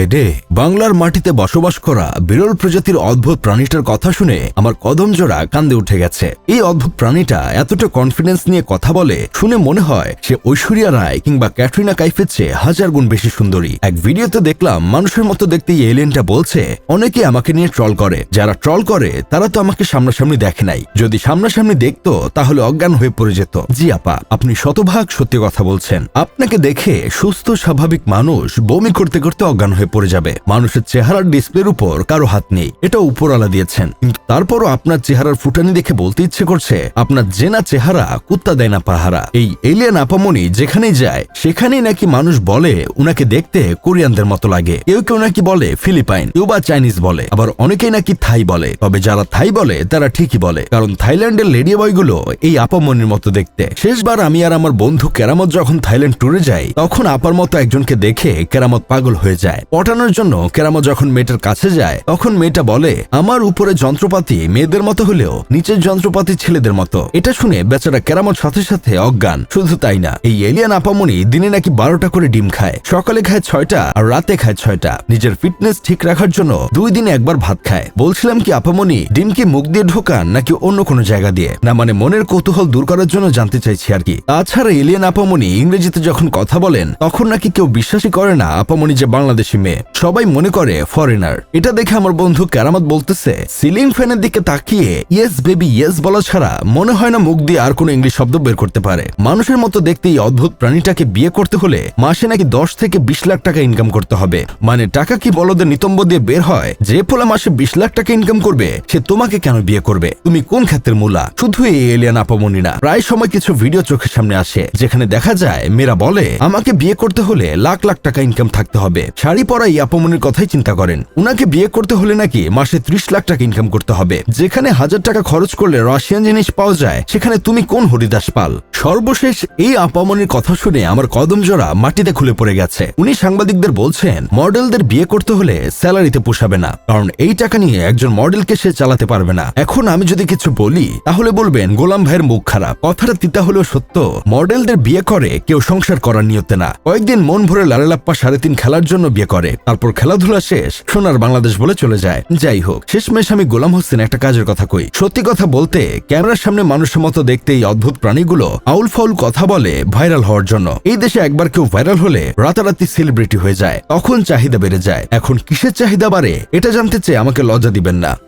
হায় বাংলার মাটিতে বসবাস করা বিরল প্রজাতির অদ্ভুত প্রাণীটার কথা শুনে আমার কদম জোড়া কান্দে উঠে গেছে। এই অদ্ভুত প্রাণীটা এতটা কনফিডেন্স নিয়ে কথা বলে শুনে মনে হয় সে ঐশ্বরিয়া রায় কিংবা ক্যাটরিনা কাইফের চেয়ে হাজার গুণ বেশি সুন্দরী। এক ভিডিওতে দেখলাম মানুষের মতো দেখতে এই এলিয়েনটা বলছে অনেকে আমাকে নিয়ে ট্রল করে। যারা ট্রল করে, তারা তো আমাকে সামনাসামনি দেখে নাই। যদি সামনাসামনি দেখতো, তাহলে অজ্ঞান হয়ে পড়ে যেত। জি আপা, আপনি শতভাগ সত্যি কথা বলছেন। আপনাকে দেখে সুস্থ, স্বাভাবিক মানুষ বমি করতে করতে অজ্ঞান হয়ে পড়ে যাবে। মানুষের চেহারার ডিসপ্লের উপর কারও হাত নেই। এটা উপরওয়ালা দিয়েছেন। কিন্তু তারপরও আপনার চেহারার ফুটানি দেখে বলতে ইচ্ছে করছে, আপনার জেনা চেহারা কুত্তা দেয় না পাহারা। এই এলিয়ান আপামনি যেখানেই যায়, সেখানেই নাকি মানুষ বলে, উনাকে দেখতে কোরিয়ানদের মতো লাগে। কেউ কেউ নাকি বলে, ফিলিপাইন কেউ বা চাইনিজ বলে। আবার অনেকেই নাকি থাই বলে। তবে যারা থাই বলে, তারা ঠিকই বলে। কারণ থাইল্যান্ডের লেডি বয়গুলো এই আপামনির মতো দেখতে। শেষবার আমি আর আমার বন্ধু কেরামত যখন থাইল্যান্ড ট্যুরে যাই, তখন আপার মতো একজনকে দেখে কেরামত পাগল হয়ে যায়। পটানোর জন্য কেরামত যখন মেয়েটার কাছে যায়, তখন মেয়েটা বলে, আমার উপরে যন্ত্রপাতি মেয়েদের মতো হলেও নিচের যন্ত্রপাতি ছেলেদের মতো। এটা শুনে বেচারা কেরামত সাথে সাথে অজ্ঞান। শুধু তাই না, এই এলিয়ান আপামনি দিনে নাকি বারোটা করে ডিম খায়। সকালে খায় ছয়টা আর রাতে খায় ছয়টা। নিজের ফিটনেস ঠিক রাখার জন্য দুই দিনে একবার ভাত খায়। বলছিলাম কি, আপামনি ডিম কি মুখ দিয়ে ঢোকান নাকি অন্য কোনো জায়গা দিয়ে? না মানে মনের কৌতূহল দূর করার জন্য জানতে চাইছি আর কি। তাছাড়া এলিয়ান আপামনি ইংরেজিতে যখন কথা বলেন, তখন নাকি কেউ বিশ্বাসই করে না আপামনি যে বাংলাদেশি মেয়ে। সবাই মনে করে ফরেনার এটা দেখে আমার বন্ধু কেরামত বলতেছে সিলিং ফ্যানের দিকে তাকিয়ে ইয়েস বেবি ইয়েস বলা ছাড়া মনে হয় না মুখ দিয়ে আর কোনো ইংলিশ শব্দ বের করতে পারে। মানুষের মতো দেখতে এই অদ্ভুত প্রাণীটাকে বিয়ে করতে হলে মাসে নাকি দশ থেকে বিশ লাখ টাকা ইনকাম করতে হবে। মানে টাকা কি বলদের নিতম্ব দিয়ে বের হয়? যে পোলা মাসে বিশ লাখ টাকা ইনকাম করবে, সে তোমাকে কেন বিয়ে করবে? তুমি কোন ক্ষেত্রের মূলা? শুধু এই এলিয়ান আপামনি না। প্রায় সময় কিছু ভিডিও চোখের সামনে আসে, যেখানে দেখা যায়, মেয়েরা বলে, আমাকে বিয়ে করতে হলে লাখ লাখ টাকা ইনকাম থাকতে হবে। শাড়ি পরা এই আপামনির কথাই চিন্তা করেন। উনাকে বিয়ে করতে হলে নাকি মাসে ত্রিশ লাখ টাকা ইনকাম করতে হবে। যেখানে হাজার টাকা খরচ করলে রাশিয়ান জিনিস পাওয়া যায়, সেখানে তুমি কোন হরিদাস পাল? সর্বশেষ এই আপামনির কথা শুনে আমার কদম জোড়া মাটিতে খুলে পড়ে গেছে। উনি সাংবাদিকদের বলছেন, মডেলদের বিয়ে করতে হলে স্যালারিতে পোষাবে না, কারণ এই টাকা নিয়ে একজন মডেলকে সে চালাতে পারবে না। এখন আমি যদি কিছু বলি, তাহলে বলবেন, গোলাম ভাইয়ের মুখ খারাপ। কথাটা তিতা হলেও সত্য, মডেলদের বিয়ে করে কেউ সংসার করার নিয়তে না। কয়েকদিন মন ভরে লালালাপ্পা সাড়ে তিন খেলার জন্য বিয়ে করে তারপর খেলাধুলা শেষ। সোনার বাংলাদেশ বলে চলে যায়। যাই হোক, শেষমেশ আমি গোলাম হোসেন একটা কাজের কথা কই। সত্যি কথা বলতে, ক্যামেরার সামনে মানুষের মতো দেখতে এই অদ্ভুত প্রাণীগুলো আউল ফাউল কথা বলে ভাইরাল হওয়ার জন্য। এই দেশে একবার কেউ ভাইরাল হলে রাতারাতি সেলিব্রিটি হয়ে যায়। তখন চাহিদা বেড়ে যায়। এখন কিসের চাহিদা বাড়ে, এটা জানতে চেয়ে আমাকে লজ্জা দিবেন না।